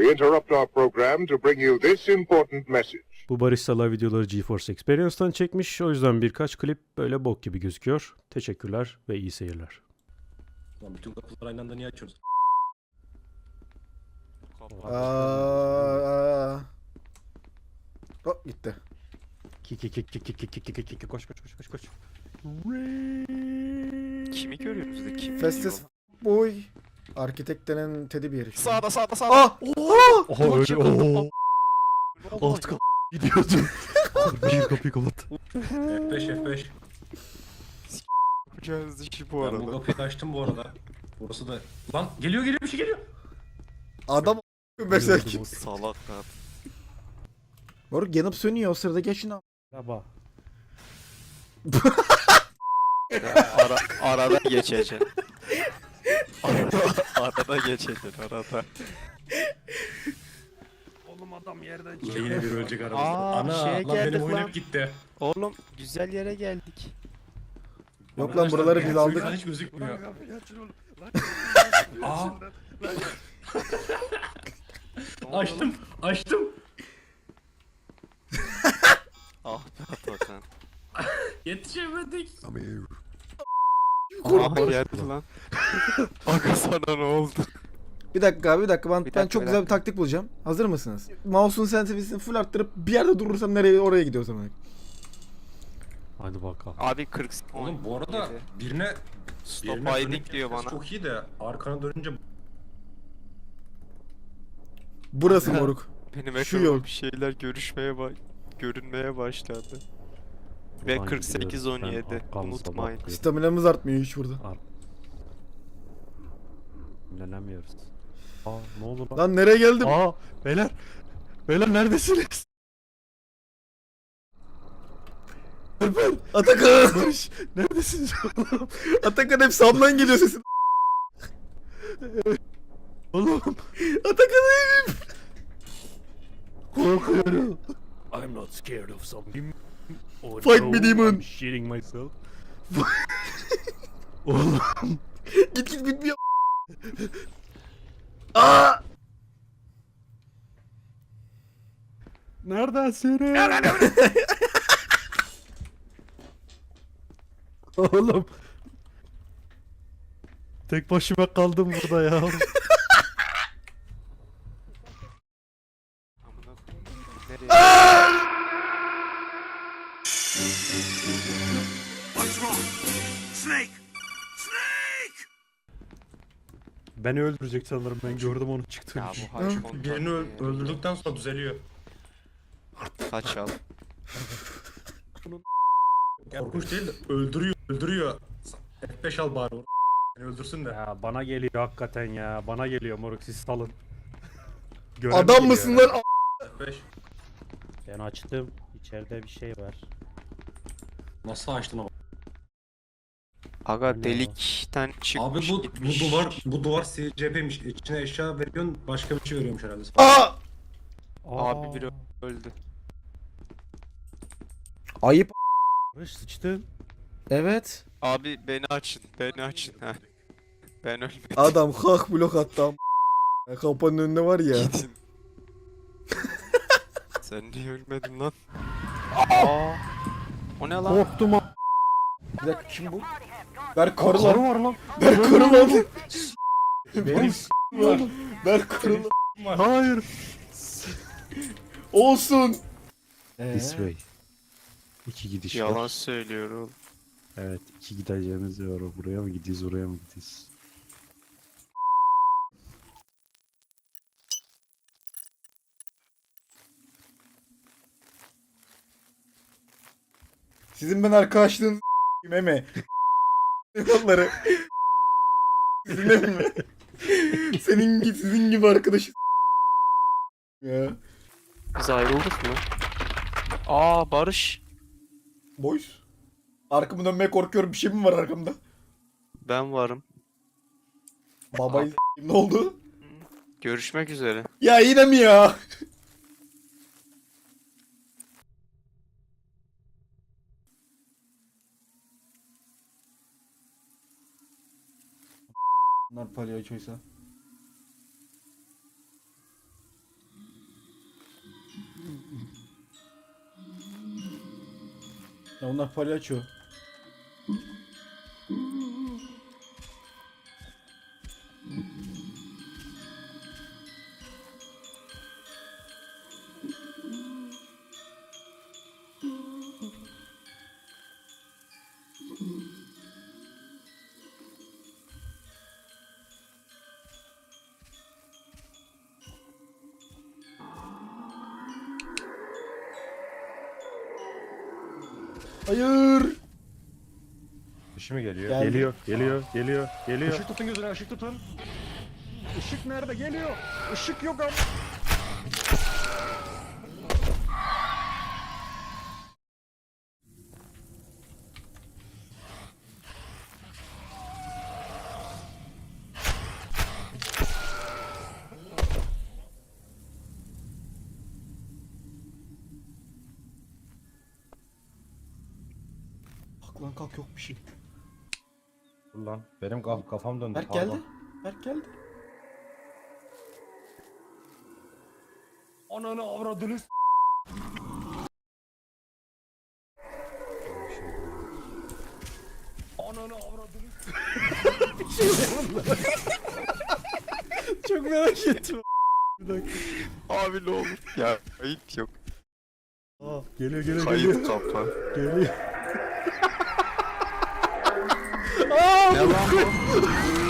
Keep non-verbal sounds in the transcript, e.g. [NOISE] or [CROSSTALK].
We interrupt our program to bring you this important message. Bu baristalar videoları GeForce Experience'tan çekmiş. O yüzden birkaç klip böyle bok gibi gözüküyor. Teşekkürler ve iyi seyirler. Lan bütün kapıları aynı anda niye açıyoruz? Aa. Hop gitti. Ki ki ki ki ki ki ki ki ki ki koş koş koş koş koş. Kimi görüyoruz da kim? Festus boy. Arkitek denen teddy bir herif. Sağda sağda sağda. Ah! Oha öyle ooo. Alt kapı gidiyordu. [LAUGHS] Bir kapıyı kapat. F5 F5. Yapacağınız işi bu Ben arada. bu kapıyı açtım bu arada. Burası da... Lan geliyor geliyor bir şey geliyor. Adam mesela kim? o- Salak lan. Moruk yanıp sönüyor o sırada geç şunu. Merhaba. [LAUGHS] Ara, arada geçeceksin. Arada, geçeceksin arada. Oğlum adam yerden Ya yine bir ölecek aramızda. Aa, Ana şeye lan geldik benim oyun lan. hep gitti. Oğlum güzel yere geldik. Yok lan buraları biz aldık. hiç gözükmüyor. [LAUGHS] Aa [LAUGHS] açtım açtım. Ah be Atakan. [LAUGHS] Yetişemedik. Ah geldi lan. [LAUGHS] Aga sana ne oldu? Bir dakika abi bir dakika ben, Bir ben dakika, çok bir güzel bir taktik bulacağım. Hazır mısınız? Mouse'un sensitivitesini full arttırıp bir yerde durursam nereye oraya gidiyor o zaman. Hadi bakalım. Abi 40 Oğlum bu arada birine Stop birine hiding diyor bana. Çok iyi de arkana dönünce Burası [LAUGHS] moruk. Benim Şu ekranda yol. bir şeyler görüşmeye ba görünmeye başladı. Ve Ulan 48 gidiyoruz. Ben 17 arkamızda unutmayın. bakıyorum. Staminamız artmıyor hiç burada. Dinlenemiyoruz. Aa ne oldu lan? Lan nereye geldim? Aa beyler. Beyler neredesiniz? Atakan! Barış [LAUGHS] neredesiniz oğlum? [LAUGHS] Atakan hep sağımdan geliyor sesin. [LAUGHS] Oğlum Atakan herif! korkuyorum. I'm not scared of something. Or Fight me, demon. I'm shitting myself. [LAUGHS] Oğlum Git git bitmiyor. Aa! neredesin? [LAUGHS] Oğlum. Tek başıma kaldım burada ya. [LAUGHS] Amına koyayım. Nereye? Beni öldürecek sanırım ben gördüm onu çıktı. Ya bu haç birini öl- öldürdükten sonra düzeliyor. Kaç al. Korkunç değil de öldürüyor öldürüyor. F5 al bari. Beni öldürsün de. Ya bana geliyor hakikaten ya. Bana geliyor moruk siz salın. Adam geliyor mısın lan? F5. Ben açtım. İçeride bir şey var. Nasıl açtım ama? Aga delikten çıkmış Abi bu, bu gitmiş. duvar bu duvar CCP'miş. İçine eşya veriyorsun başka bir şey veriyormuş herhalde. Aa! Abi biri öldü. Ayıp. Barış sıçtın. Evet. Abi beni açın, beni açın. Heh. Ben ölmedim. Adam hak blok attı am. Ya Kapının önünde var ya. Gidin. [LAUGHS] Sen niye ölmedin lan? Aa. O ne lan? Korktum ha. Bir dakika kim bu? Ver karı Karı lan. var lan. Ver karı lan. Benim Ver. Ver karı lan. Hayır. Olsun. This way. İki gidiş Yalan var. söylüyor oğlum. Evet iki gideceğimiz var. Buraya mı gidiyoruz oraya mı gidiyoruz? Sizin ben arkadaşlığınız meme. Onları. Sizinle mi? [LAUGHS] Senin gibi sizin gibi arkadaşın. [LAUGHS] Ya. Biz ayrıldık mı? Aa Barış. Boys. Arkamı dönmeye korkuyorum. Bir şey mi var arkamda? Ben varım. Babayı ne oldu? Görüşmek üzere. Ya yine mi ya? Bunlar palyaçoysa. Ya onlar palyaço. Hayır. Kişi mi geliyor? Geldi. Geliyor, geliyor, geliyor, geliyor. Işık tutun gözüne ışık tutun. Işık nerede? Geliyor. Işık yok ama. Kalk lan kalk yok bir şey. Dur lan. Benim kaf kafam döndü. Berk geldi. Berk geldi. Ananı avradını s- Ananı avradını s- Çok merak ettim. Abi ne olur. Ya kayıt yok. Aa, geliyor, geliyor, Kayıt geliyor. kapa. Geliyor. Aa! Ne lan bu?